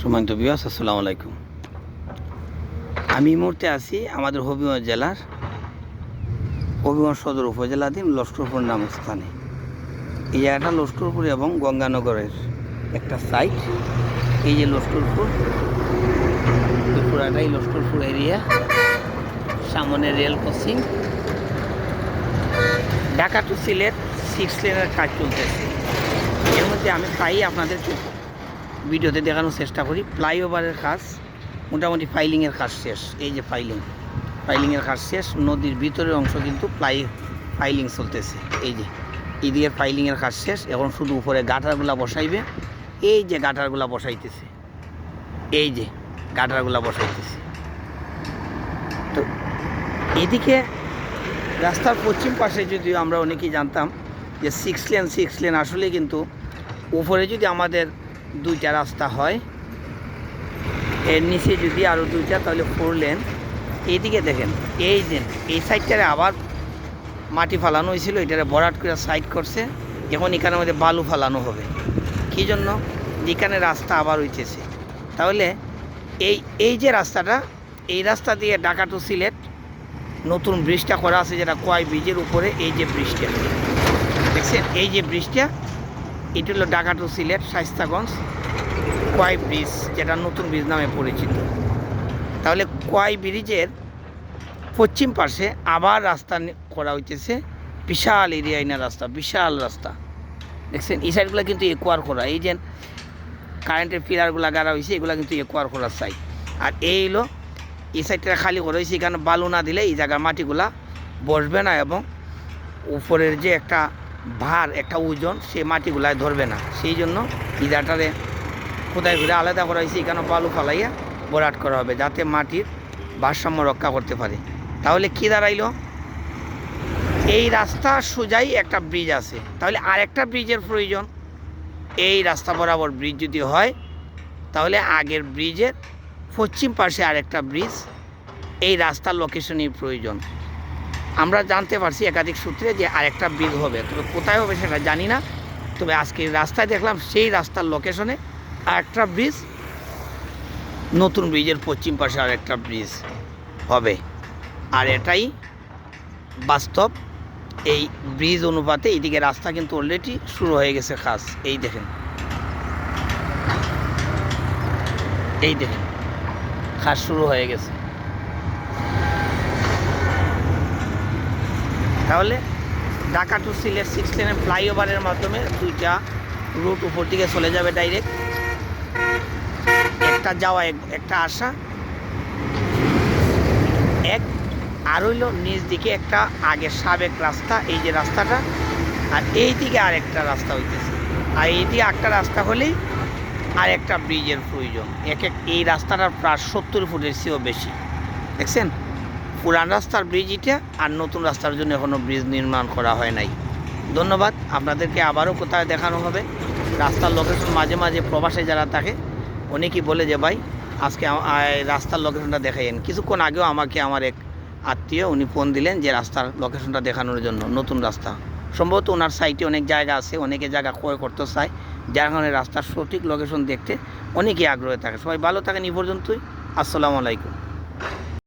সুমন্ত বিয়াস আসসালামু আলাইকুম। আমি এই মুহূর্তে আছি আমাদের হবিগঞ্জ জেলার হবিগঞ্জ সদর উপজেলাধীন লস্করপুর নামক স্থানে এই জায়গাটা লস্করপুর এবং গঙ্গানগরের একটা সাইট এই যে লস্করপুর পুরাটাই লস্করপুর এরিয়া সামনে rail crossing Dhaka to Sylhet six লেনের কাজ চলতেছে। এর মধ্যে আমি প্রায়ই আপনাদেরকে ভিডিওতে দেখানোর চেষ্টা করি। ফ্লাইওভারের কাজ, মোটামুটি ফাইলিংয়ের কাজ শেষ। এই যে ফাইলিং ফাইলিংয়ের কাজ শেষ। নদীর ভিতরের অংশ কিন্তু প্লাই ফাইলিং চলতেছে। এই যে এদিকে ফাইলিংয়ের কাজ শেষ। এখন শুধু উপরে গাটারগুলা বসাইবে। এই যে গাটারগুলা বসাইতেছে। এই যে গাটারগুলা বসাইতেছে। তো এদিকে রাস্তার পশ্চিম পাশে যদিও আমরা অনেকেই জানতাম যে সিক্স লেন সিক্স লেন আসলে কিন্তু উপরে যদি আমাদের দুইটা রাস্তা হয়। এর নিচে যদি আরও দুইটা, তাহলে ফোর লেন এইদিকে দেখেন, এই যে, এই সাইডটারে আবার মাটি ফালানো হয়েছিল, এটারে বরাট করে সাইড করছে। এখন এখানের মধ্যে বালু ফালানো হবে। কী জন্য? যেখানে রাস্তা আবার হইতেছে। তাহলে এই এই যে রাস্তাটা, এই রাস্তা দিয়ে ঢাকা টু সিলেট নতুন ব্রিজটা করা আছে, যেটা কয় ব্রিজের উপরে, এই যে ব্রিজটা দেখছেন? এই যে ব্রিজটা এটা হলো ঢাকা টু সিলেট শাইস্তাগঞ্জ কোয়াই ব্রিজ, যেটা নতুন ব্রিজ নামে পরিচিত। তাহলে কোয়াই ব্রিজের পশ্চিম পাশে আবার রাস্তা করা হইতেছে, বিশাল এরিয়ায় না রাস্তা, বিশাল রাস্তা। দেখছেন, এই সাইডগুলো কিন্তু একোয়ার করা এই যে কারেন্টের পিলারগুলো গাড়া হয়েছে এগুলো কিন্তু একোয়ার করার সাইড আর এই হলো, এই সাইডটা খালি করা হয়েছে এখানে বালু না দিলে এই জায়গার মাটিগুলা বসবে না এবং উপরের যে একটা ভার, একটা ওজন সে মাটিগুলায় ধরবে না। সেই জন্য ইদাটারে কোথায় ঘুরে আলাদা করা হয়েছে, এখানে বালু ফালাইয়া বরাট করা হবে, যাতে মাটির ভারসাম্য রক্ষা করতে পারে। তাহলে কি দাঁড়াইল? এই রাস্তা সোজাই একটা ব্রিজ আছে। তাহলে আরেকটা ব্রিজের প্রয়োজন। এই রাস্তা বরাবর ব্রিজ যদি হয়, তাহলে আগের ব্রিজের পশ্চিম পাশে আরেকটা ব্রিজ এই রাস্তার লোকেশনই প্রয়োজন। আমরা জানতে পারছি একাধিক সূত্রে যে আরেকটা ব্রিজ হবে। তবে কোথায় হবে সেটা জানি না। তবে আজকে রাস্তায় দেখলাম সেই রাস্তার লোকেশনে আরেকটা ব্রিজ, নতুন ব্রিজের পশ্চিম পাশে আরেকটা ব্রিজ হবে। আর এটাই বাস্তব। এই ব্রিজ অনুপাতে এইদিকে রাস্তা কিন্তু অলরেডি শুরু হয়ে গেছে কাজ এই দেখেন। এই দেখেন। কাজ শুরু হয়ে গেছে। তাহলে ঢাকা টু সিলেট সিক্স লেনের ফ্লাইওভারের মাধ্যমে দুইটা রুট উপর দিকে চলে যাবে ডাইরেক্ট একটা যাওয়া, এক- একটা আসা। এক আর হইল নিচ দিকে একটা আগের সাবেক রাস্তা, এই যে রাস্তাটা। আর এই দিকে আরেকটা রাস্তা হইতেছে। আর এই দিকে একটা রাস্তা হলেই আর একটা ব্রিজের প্রয়োজন। এক এক এই রাস্তাটার প্রায় সত্তর ফুটের চেয়েও বেশি। দেখছেন? পুরান রাস্তার ব্রিজ এটা আর নতুন রাস্তার জন্য এখনও ব্রিজ নির্মাণ করা হয় নাই। ধন্যবাদ, আপনাদেরকে আবারও কোথায় দেখানো হবে? রাস্তার লোকেশন মাঝে মাঝে প্রবাসে যারা থাকে, অনেকেই বলে যে, ভাই, আজকে রাস্তার লোকেশনটা দেখাইন কিছুক্ষণ আগেও আমাকে আমার এক আত্মীয়, উনি ফোন দিলেন যে, রাস্তার লোকেশনটা দেখানোর জন্য, নতুন রাস্তা। সম্ভবত ওনার সাইটে অনেক জায়গা আছে, অনেকে জায়গা ক্রয় করতে চায়, যার কারণে রাস্তার সঠিক লোকেশন দেখতে অনেকেই আগ্রহে থাকে। সবাই ভালো থাকেন এই পর্যন্তই। আসসালামু আলাইকুম।